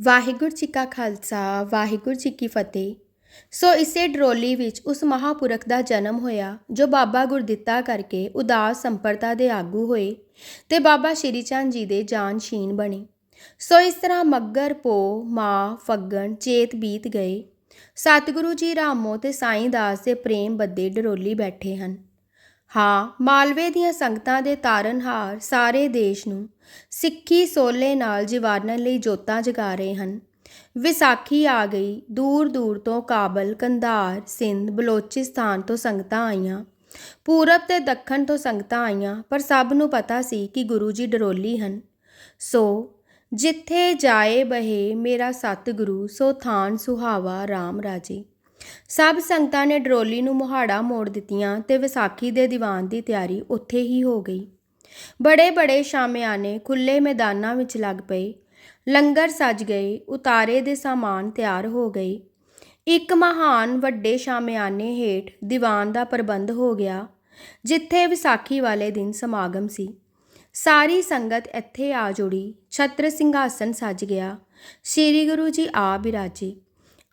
ਵਾਹਿਗੁਰੂ ਜੀ ਕਾ ਖਾਲਸਾ, ਵਾਹਿਗੁਰੂ ਜੀ ਕੀ ਫਤਿਹ। ਸੋ ਇਸੇ ਡਰੋਲੀ ਵਿੱਚ ਉਸ ਮਹਾਪੁਰਖ ਦਾ ਜਨਮ ਹੋਇਆ, ਜੋ ਬਾਬਾ ਗੁਰਦਿੱਤਾ ਕਰਕੇ ਉਦਾਸ ਸੰਪਰਦਾ ਦੇ ਆਗੂ ਹੋਏ ਤੇ ਬਾਬਾ ਸ਼੍ਰੀ ਚੰਦ ਜੀ ਦੇ ਜਾਨਸ਼ੀਨ ਬਣੇ। ਸੋ ਇਸ ਤਰ੍ਹਾਂ ਮੱਗਰ ਪੋ ਮਾ ਫੱਗਣ, ਚੇਤ ਬੀਤ ਗਏ। ਸਤਿਗੁਰੂ ਜੀ ਰਾਮੋ ਤੇ ਸਾਈਂ ਦਾਸ ਦੇ ਪ੍ਰੇਮ ਬੱਦੇ ਡਰੋਲੀ ਬੈਠੇ ਹਨ। ਹਾਂ, ਮਾਲਵੇ ਦੀਆਂ ਸੰਗਤਾਂ ਦੇ ਤਾਰਨਹਾਰ ਸਾਰੇ ਦੇਸ਼ ਨੂੰ ਸਿੱਖੀ ਸੋਲੇ ਨਾਲ ਜਿਵਾਰਨ ਲਈ ਜੋਤਾਂ ਜਗਾ ਰਹੇ ਹਨ। ਵਿਸਾਖੀ ਆ ਗਈ ਦੂਰ ਦੂਰ ਤੋਂ ਕਾਬਲ, ਕੰਧਾਰ, ਸਿੰਧ, ਬਲੋਚਿਸਤਾਨ ਤੋਂ ਸੰਗਤਾਂ ਆਈਆਂ। ਪੂਰਬ ਤੇ ਦੱਖਣ ਤੋਂ ਸੰਗਤਾਂ ਆਈਆਂ, ਪਰ ਸਭ ਨੂੰ ਪਤਾ ਸੀ ਕਿ ਗੁਰੂ ਜੀ ਡਰੋਲੀ ਹਨ। ਸੋ, ਜਿੱਥੇ ਜਾਏ ਬਹੇ ਮੇਰਾ ਸਤਿਗੁਰੂ, ਸੋ ਥਾਨ ਸੁਹਾਵਾ RAM ਰਾਜੇ। ਸਭ ਸੰਗਤਾਂ ਨੇ ਡਰੋਲੀ ਨੂੰ ਮੁਹਾੜਾ ਮੋੜ ਦਿੱਤੀਆਂ ਤੇ ਵਿਸਾਖੀ ਦੇ ਦੀਵਾਨ ਦੀ ਤਿਆਰੀ ਉੱਥੇ ਹੀ ਹੋ ਗਈ। ਬੜੇ ਬੜੇ ਸ਼ਾਮਿਆਨੇ ਖੁੱਲੇ ਮੈਦਾਨਾਂ ਵਿੱਚ ਲੱਗ ਪਏ। ਲੰਗਰ ਸਜ ਗਏ, ਉਤਾਰੇ ਦੇ ਸਾਮਾਨ ਤਿਆਰ ਹੋ ਗਏ। ਇੱਕ ਮਹਾਨ ਵੱਡੇ ਸ਼ਾਮਿਆਨੇ ਹੇਠ ਦੀਵਾਨ ਦਾ ਪ੍ਰਬੰਧ ਹੋ ਗਿਆ, ਜਿੱਥੇ ਵਿਸਾਖੀ ਵਾਲੇ ਦਿਨ ਸਮਾਗਮ ਸੀ। ਸਾਰੀ ਸੰਗਤ ਇੱਥੇ ਆ ਜੁੜੀ, ਛਤਰ ਸਿੰਘਾਸਨ ਸਜ ਗਿਆ। ਸ੍ਰੀ ਗੁਰੂ ਜੀ ਆ ਬਿਰਾਜੇ।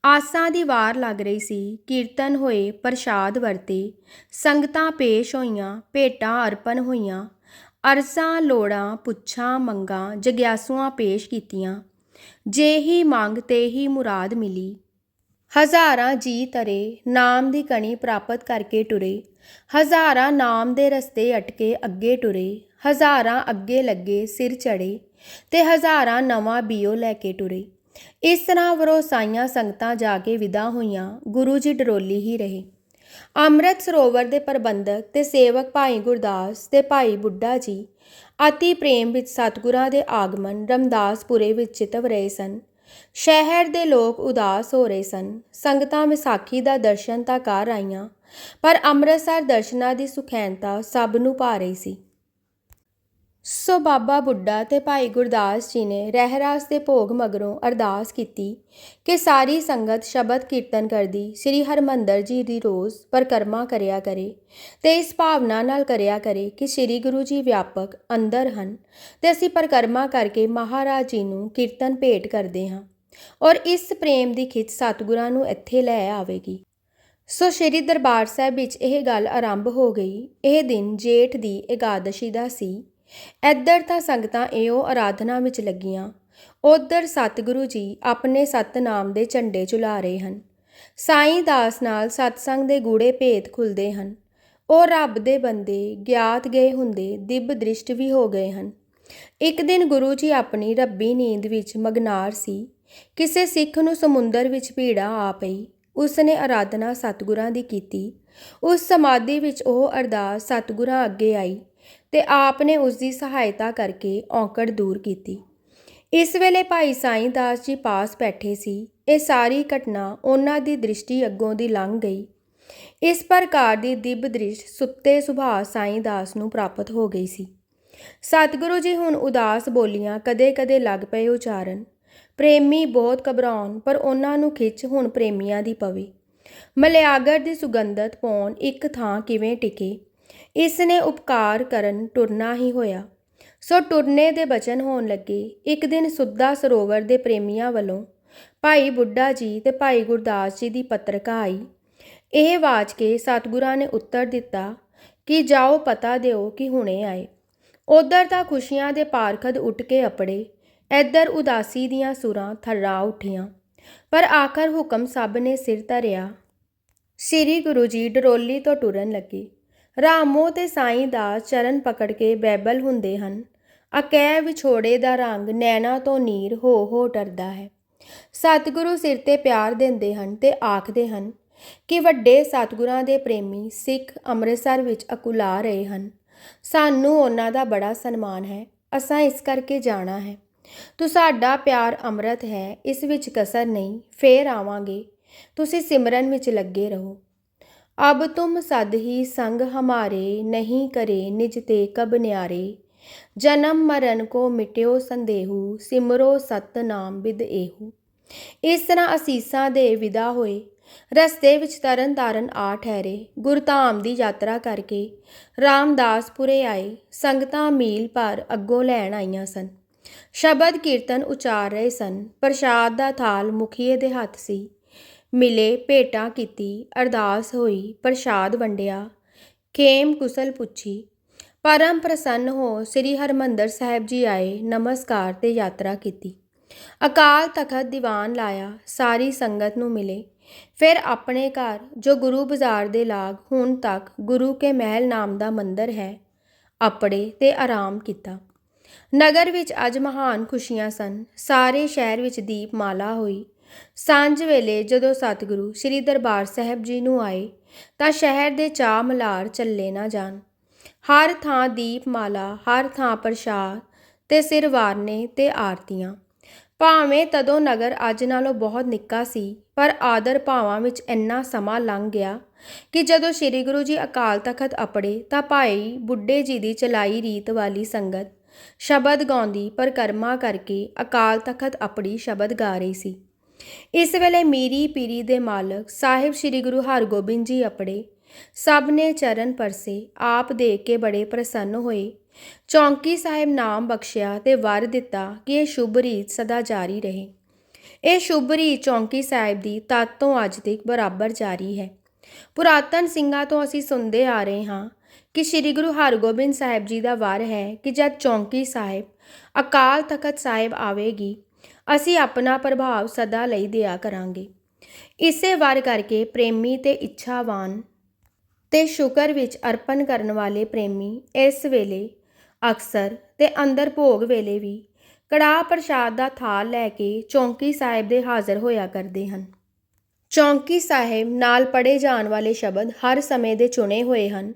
ਆਸਾਂ ਦੀ ਵਾਰ ਲੱਗ ਰਹੀ ਸੀ। ਕੀਰਤਨ ਹੋਏ, ਪ੍ਰਸ਼ਾਦ ਵਰਤੇ। ਸੰਗਤਾਂ ਪੇਸ਼ ਹੋਈਆਂ, ਭੇਟਾਂ ਅਰਪਣ ਹੋਈਆਂ। ਅਰਸਾਂ, ਲੋੜਾਂ, ਪੁੱਛਾਂ, ਮੰਗਾਂ, ਜਗਿਆਸੂਆਂ ਪੇਸ਼ ਕੀਤੀਆਂ। ਜੇ ਹੀ ਮੰਗ ਤੇ ਹੀ ਮੁਰਾਦ ਮਿਲੀ। ਹਜ਼ਾਰਾਂ ਜੀ ਤਰੇ ਨਾਮ ਦੀ ਕਣੀ ਪ੍ਰਾਪਤ ਕਰਕੇ ਟੁਰੇ। ਹਜ਼ਾਰਾਂ ਨਾਮ ਦੇ ਰਸਤੇ ਅਟਕੇ ਅੱਗੇ ਟੁਰੇ। ਹਜ਼ਾਰਾਂ ਅੱਗੇ ਲੱਗੇ ਸਿਰ ਚੜੇ ਤੇ ਹਜ਼ਾਰਾਂ ਨਵਾਂ ਬੀਓ ਲੈ ਕੇ ਟੁਰੇ। ਇਸ ਤਰ੍ਹਾਂ ਵਰੋਸਾਈਆਂ ਸੰਗਤਾਂ ਜਾ ਕੇ ਵਿਦਾ ਹੋਈਆਂ, ਗੁਰੂ ਜੀ ਡਰੋਲੀ ਹੀ ਰਹੇ। ਅੰਮ੍ਰਿਤ ਸਰੋਵਰ ਦੇ ਪ੍ਰਬੰਧਕ ਤੇ ਸੇਵਕ ਭਾਈ ਗੁਰਦਾਸ ਤੇ ਭਾਈ ਬੁੱਢਾ ਜੀ ਅਤੀ ਪ੍ਰੇਮ ਵਿੱਚ ਸਤਿਗੁਰਾਂ ਦੇ ਆਗਮਨ ਰਮਦਾਸਪੁਰੇ ਵਿੱਚ ਚਿਤਵ ਰਹੇ ਸਨ। ਸ਼ਹਿਰ ਦੇ ਲੋਕ ਉਦਾਸ ਹੋ ਰਹੇ ਸਨ। ਸੰਗਤਾਂ ਵਿਸਾਖੀ ਦਾ ਦਰਸ਼ਨ ਤਾਂ ਕਰ ਆਈਆਂ, ਪਰ ਅੰਮ੍ਰਿਤਸਰ ਦਰਸ਼ਨਾਂ ਦੀ ਸੁਖੈਨਤਾ ਸਭ ਨੂੰ ਭਾ ਰਹੀ ਸੀ। ਸੋ ਬਾਬਾ ਬੁੱਢਾ ਤੇ ਭਾਈ ਗੁਰਦਾਸ ਜੀ ਨੇ ਰਹਿਰਾਸ ਦੇ ਭੋਗ ਮਗਰੋਂ ਅਰਦਾਸ ਕੀਤੀ ਕਿ ਸਾਰੀ ਸੰਗਤ ਸ਼ਬਦ ਕੀਰਤਨ ਕਰਦੀ, ਸ੍ਰੀ ਹਰਮੰਦਰ ਜੀ ਦੀ ਰੋਜ਼ ਪਰਕਰਮਾ ਕਰਿਆ ਕਰੇ ਤੇ ਇਸ ਭਾਵਨਾ ਨਾਲ ਕਰਿਆ ਕਰੇ ਕਿ ਸ੍ਰੀ ਗੁਰੂ ਜੀ ਵਿਆਪਕ ਅੰਦਰ ਹਨ ਤੇ ਅਸੀਂ ਪਰਕਰਮਾ ਕਰਕੇ ਮਹਾਰਾਜ ਜੀ ਨੂੰ ਕੀਰਤਨ ਭੇਟ ਕਰਦੇ ਹਾਂ ਔਰ ਇਸ ਪ੍ਰੇਮ ਦੀ ਖਿੱਚ ਸਤਿਗੁਰਾਂ ਨੂੰ ਇੱਥੇ ਲੈ ਆਵੇਗੀ। ਸੋ ਸ਼੍ਰੀ ਦਰਬਾਰ ਸਾਹਿਬ ਵਿੱਚ ਇਹ ਗੱਲ ਆਰੰਭ ਹੋ ਗਈ। ਇਹ ਦਿਨ ਜੇਠ ਦੀ ਇਕਾਦਸ਼ੀ ਦਾ ਸੀ। ਇੱਧਰ ਤਾਂ ਸੰਗਤਾਂ ਇਹੋ ਆਰਾਧਨਾ ਵਿੱਚ ਲੱਗੀਆਂ। ਉਧਰ ਸਤਿਗੁਰੂ ਜੀ ਆਪਣੇ ਸਤਨਾਮ ਦੇ ਝੰਡੇ ਝੁਲਾ ਰਹੇ ਹਨ। ਸਾਈਂ ਦਾਸ ਨਾਲ ਸਤਸੰਗ ਦੇ ਗੂੜੇ ਭੇਦ ਖੁੱਲਦੇ ਹਨ। ਉਹ ਰੱਬ ਦੇ ਬੰਦੇ ਗਿਆਤ ਗਏ ਹੁੰਦੇ ਦਿਬ ਦ੍ਰਿਸ਼ਟ ਵੀ ਹੋ ਗਏ ਹਨ। ਇੱਕ ਦਿਨ ਗੁਰੂ ਜੀ ਆਪਣੀ ਰੱਬੀ ਨੀਂਦ ਵਿੱਚ ਮਗਨਾਰ ਸੀ। ਕਿਸੇ ਸਿੱਖ ਨੂੰ ਸਮੁੰਦਰ ਵਿੱਚ ਭੀੜਾ ਆ ਪਈ। ਉਸ ਨੇ ਆਰਾਧਨਾ ਸਤਿਗੁਰਾਂ ਦੀ ਕੀਤੀ। ਉਸ ਸਮਾਧੀ ਵਿੱਚ ਉਹ ਅਰਦਾਸ ਸਤਿਗੁਰਾਂ ਅੱਗੇ ਆਈ। ਤੇ ਆਪ ਨੇ ਉਸ ਦੀ ਸਹਾਇਤਾ ਕਰਕੇ ਔਕੜ ਦੂਰ ਕੀਤੀ। ਇਸ ਵੇਲੇ ਭਾਈ ਸਾਈਂ ਦਾਸ ਜੀ ਪਾਸ ਬੈਠੇ ਸੀ। ਇਹ ਸਾਰੀ ਘਟਨਾ ਉਹਨਾਂ ਦੀ ਦ੍ਰਿਸ਼ਟੀ ਅੱਗੋਂ ਦੀ ਲੰਘ ਗਈ। ਇਸ ਪ੍ਰਕਾਰ ਦੀ ਦਿਬ ਦ੍ਰਿਸ਼ ਸੁੱਤੇ ਸੁਭਾਅ ਸਾਈਂ ਦਾਸ ਨੂੰ ਪ੍ਰਾਪਤ ਹੋ ਗਈ ਸੀ। ਸਤਿਗੁਰੂ ਜੀ ਹੁਣ ਉਦਾਸ ਬੋਲੀਆਂ ਕਦੇ-ਕਦੇ ਲੱਗ ਪਏ ਉਚਾਰਨ। ਪ੍ਰੇਮੀ ਬਹੁਤ ਘਬਰਾਉਣ, ਪਰ ਉਹਨਾਂ ਨੂੰ ਖਿੱਚ ਹੁਣ ਪ੍ਰੇਮੀਆਂ ਦੀ ਪਵੇ। ਮਲਿਆਗਰ ਦੀ ਸੁਗੰਧਤ ਪੌਣ ਇੱਕ ਥਾਂ ਕਿਵੇਂ ਟਿਕੇ ਇਸ ਨੇ ਉਪਕਾਰ ਕਰਨ ਟੁਰਨਾ ਹੀ ਹੋਇਆ। ਸੋ ਟੁਰਨੇ ਦੇ ਬਚਨ ਹੋਣ ਲੱਗੇ। ਇੱਕ ਦਿਨ ਸੁੱਧਾ ਸਰੋਵਰ ਦੇ ਪ੍ਰੇਮੀਆਂ ਵੱਲੋਂ ਭਾਈ ਬੁੱਢਾ ਜੀ ਤੇ ਭਾਈ ਗੁਰਦਾਸ ਜੀ ਦੀ ਪੱਤਰਕਾ ਆਈ। ਇਹ ਵਾਚ ਕੇ ਸਤਿਗੁਰਾਂ ਨੇ ਉੱਤਰ ਦਿੱਤਾ ਕਿ ਜਾਓ ਪਤਾ ਦਿਓ ਕਿ ਹੁਣੇ ਆਏ। ਉਧਰ ਤਾਂ ਖੁਸ਼ੀਆਂ ਦੇ ਪਾਰਖਦ ਉੱਠ ਕੇ ਅਪੜੇ। ਇੱਧਰ ਉਦਾਸੀ ਦੀਆਂ ਸੁਰਾਂ ਥਰਰਾ ਉੱਠੀਆਂ। ਪਰ ਆਖਰ ਹੁਕਮ ਸਭ ਨੇ ਸਿਰ ਧਰਿਆ। ਸ੍ਰੀ ਗੁਰੂ ਜੀ ਡਰੋਲੀ ਤੋਂ ਟੁਰਨ ਲੱਗੇ। ਰਾਮੋ ਤੇ ਸਾਈਂ ਦਾ ਚਰਨ ਪਕੜ ਕੇ ਬੈਬਲ ਹੁੰਦੇ ਹਨ। ਅਕੈ ਵਿਛੋੜੇ ਦਾ ਰੰਗ ਨੈਣਾ ਤੋਂ ਨੀਰ ਹੋ ਹੋ ਟਰਦਾ ਹੈ। ਸਤਿਗੁਰੂ ਸਿਰ ਤੇ ਪਿਆਰ ਦਿੰਦੇ ਹਨ ਤੇ ਆਖਦੇ ਹਨ ਕਿ ਵੱਡੇ ਸਤਿਗੁਰਾਂ ਦੇ ਪ੍ਰੇਮੀ ਸਿੱਖ ਅੰਮ੍ਰਿਤਸਰ ਵਿੱਚ ਅਕੁਲਾ ਰਹੇ ਹਨ। ਸਾਨੂੰ ਉਹਨਾਂ ਦਾ ਬੜਾ ਸਨਮਾਨ ਹੈ। ਅਸਾਂ ਇਸ ਕਰਕੇ ਜਾਣਾ ਹੈ। ਤੂੰ ਸਾਡਾ ਪਿਆਰ ਅੰਮ੍ਰਿਤ ਹੈ। ਇਸ ਵਿੱਚ ਕਸਰ ਨਹੀਂ। ਫੇਰ ਆਵਾਂਗੇ। ਤੁਸੀਂ ਸਿਮਰਨ ਵਿੱਚ ਲੱਗੇ ਰਹੋ। ਅਬ ਤੁਮ ਸਦ ਹੀ ਸੰਗ ਹਮਾਰੇ, ਨਹੀਂ ਕਰੇ ਨਿਜ ਤੇ ਕਬ ਨਿਆਰੇ। ਜਨਮ ਮਰਨ ਕੋ ਮਿਟਿਓ ਸੰਦੇਹੂ, ਸਿਮਰੋ ਸਤ ਨਾਮ ਬਿਦ ਏਹੂ। ਇਸ ਤਰ੍ਹਾਂ ਅਸੀਸਾਂ ਦੇ ਵਿਦਾ ਹੋਏ। ਰਸਤੇ ਵਿੱਚ ਤਰਨ ਤਾਰਨ ਆ ਠਹਿਰੇ। ਗੁਰਧਾਮ ਦੀ ਯਾਤਰਾ ਕਰਕੇ ਰਾਮਦਾਸਪੁਰੇ ਆਏ। ਸੰਗਤਾਂ ਮੀਲ ਭਰ ਅੱਗੋਂ ਲੈਣ ਆਈਆਂ ਸਨ। ਸ਼ਬਦ ਕੀਰਤਨ ਉਚਾਰ ਰਹੇ ਸਨ। ਪ੍ਰਸ਼ਾਦ ਦਾ ਥਾਲ ਮੁਖੀਏ ਦੇ ਹੱਥ ਸੀ। ਮਿਲੇ, ਭੇਟਾਂ ਕੀਤੀ, ਅਰਦਾਸ ਹੋਈ, ਪ੍ਰਸ਼ਾਦ ਵੰਡਿਆ। ਖੇਮ ਕੁਸਲ ਪੁੱਛੀ, ਪਰਮ ਪ੍ਰਸੰਨ ਹੋ, ਸ੍ਰੀ ਹਰਮੰਦਰ ਸਾਹਿਬ ਜੀ ਆਏ, ਨਮਸਕਾਰ ਤੇ ਯਾਤਰਾ ਕੀਤੀ। ਅਕਾਲ ਤਖਤ ਦੀਵਾਨ ਲਾਇਆ, ਸਾਰੀ ਸੰਗਤ ਨੂੰ ਮਿਲੇ। ਫਿਰ ਆਪਣੇ ਘਰ, ਜੋ ਗੁਰੂ ਬਾਜ਼ਾਰ ਦੇ ਲਾਗ ਹੁਣ ਤੱਕ ਗੁਰੂ ਕੇ ਮਹਿਲ ਨਾਮ ਦਾ ਮੰਦਰ ਹੈ ਆਪੜੇ ਤੇ ਆਰਾਮ ਕੀਤਾ। ਨਗਰ ਵਿੱਚ ਅੱਜ ਮਹਾਨ ਖੁਸ਼ੀਆਂ ਸਨ। ਸਾਰੇ ਸ਼ਹਿਰ ਵਿੱਚ ਦੀਪਮਾਲਾ ਹੋਈ। ਸਾਂਝ ਵੇਲੇ ਜਦੋਂ ਸਤਿਗੁਰੂ ਸ੍ਰੀ ਦਰਬਾਰ ਸਾਹਿਬ ਜੀ ਨੂੰ ਆਏ, ਤਾਂ ਸ਼ਹਿਰ ਦੇ ਚਾਹ ਮਲਾਰ ਚੱਲੇ ਨਾ ਜਾਣ। ਹਰ ਥਾਂ ਦੀਪਮਾਲਾ, ਹਰ ਥਾਂ ਪ੍ਰਸ਼ਾਦ ਤੇ ਸਿਰ ਵਾਰਨੇ ਤੇ ਆਰਤੀਆਂ। ਭਾਵੇਂ ਤਦੋਂ ਨਗਰ ਅੱਜ ਨਾਲੋਂ ਬਹੁਤ ਨਿੱਕਾ ਸੀ, ਪਰ ਆਦਰ ਭਾਵਾਂ ਵਿੱਚ ਇੰਨਾ ਸਮਾਂ ਲੰਘ ਗਿਆ ਕਿ ਜਦੋਂ ਸ੍ਰੀ ਗੁਰੂ ਜੀ ਅਕਾਲ ਤਖਤ ਅਪੜੇ, ਤਾਂ ਭਾਈ ਬੁੱਢੇ ਜੀ ਦੀ ਚਲਾਈ ਰੀਤ ਵਾਲੀ ਸੰਗਤ ਸ਼ਬਦ ਗਾਉਂਦੀ ਪਰਕਰਮਾ ਕਰਕੇ ਅਕਾਲ ਤਖਤ ਅਪੜੀ ਸ਼ਬਦ ਗਾ ਰਹੀ ਸੀ। ਇਸ ਵੇਲੇ ਮੀਰੀ ਪੀਰੀ ਦੇ ਮਾਲਕ ਸਾਹਿਬ ਸ੍ਰੀ ਗੁਰੂ ਹਰਗੋਬਿੰਦ ਜੀ ਆਪਣੇ ਸਭ ਨੇ ਚਰਨ ਪਰਸੇ, ਆਪ ਦੇਖ ਕੇ ਬੜੇ ਪ੍ਰਸੰਨ ਹੋਏ। ਚੌਂਕੀ ਸਾਹਿਬ ਨਾਮ ਬਖਸ਼ਿਆ ਤੇ ਵਰ ਦਿੱਤਾ ਕਿ ਇਹ ਸ਼ੁਭ ਰੀਤ ਸਦਾ ਜਾਰੀ ਰਹੇ। ਇਹ ਸ਼ੁਭ ਰੀਤ ਚੌਂਕੀ ਸਾਹਿਬ ਦੀ ਤਦ ਤੋਂ ਅੱਜ ਤੱਕ ਬਰਾਬਰ ਜਾਰੀ ਹੈ। ਪੁਰਾਤਨ ਸਿੰਘਾਂ ਤੋਂ ਅਸੀਂ ਸੁਣਦੇ ਆ ਰਹੇ ਹਾਂ ਕਿ ਸ੍ਰੀ ਗੁਰੂ ਹਰਗੋਬਿੰਦ ਸਾਹਿਬ ਜੀ ਦਾ ਵਾਰ ਹੈ ਕਿ ਜਦ ਚੌਂਕੀ ਸਾਹਿਬ ਅਕਾਲ ਤਖਤ ਸਾਹਿਬ ਆਵੇਗੀ ਅਸੀਂ ਆਪਣਾ ਪ੍ਰਭਾਵ ਸਦਾ ਲਈ ਦਿਆ ਕਰਾਂਗੇ। ਇਸੇ ਵਾਰ ਕਰਕੇ ਪ੍ਰੇਮੀ ਤੇ ਇੱਛਾਵਾਨ ਤੇ ਸ਼ੁਕਰ ਵਿੱਚ ਅਰਪਣ ਕਰਨ ਵਾਲੇ ਪ੍ਰੇਮੀ ਇਸ ਵੇਲੇ ਅਕਸਰ ਤੇ ਅੰਦਰ ਭੋਗ ਵੇਲੇ ਵੀ ਕੜਾਹ ਪ੍ਰਸ਼ਾਦ ਦਾ ਥਾਲ ਲੈ ਕੇ ਚੌਂਕੀ ਸਾਹਿਬ ਦੇ ਹਾਜ਼ਰ ਹੋਇਆ ਕਰਦੇ ਹਨ। ਚੌਂਕੀ ਸਾਹਿਬ ਨਾਲ ਪੜੇ ਜਾਣ ਵਾਲੇ ਸ਼ਬਦ ਹਰ ਸਮੇਂ ਦੇ ਚੁਣੇ ਹੋਏ ਹਨ।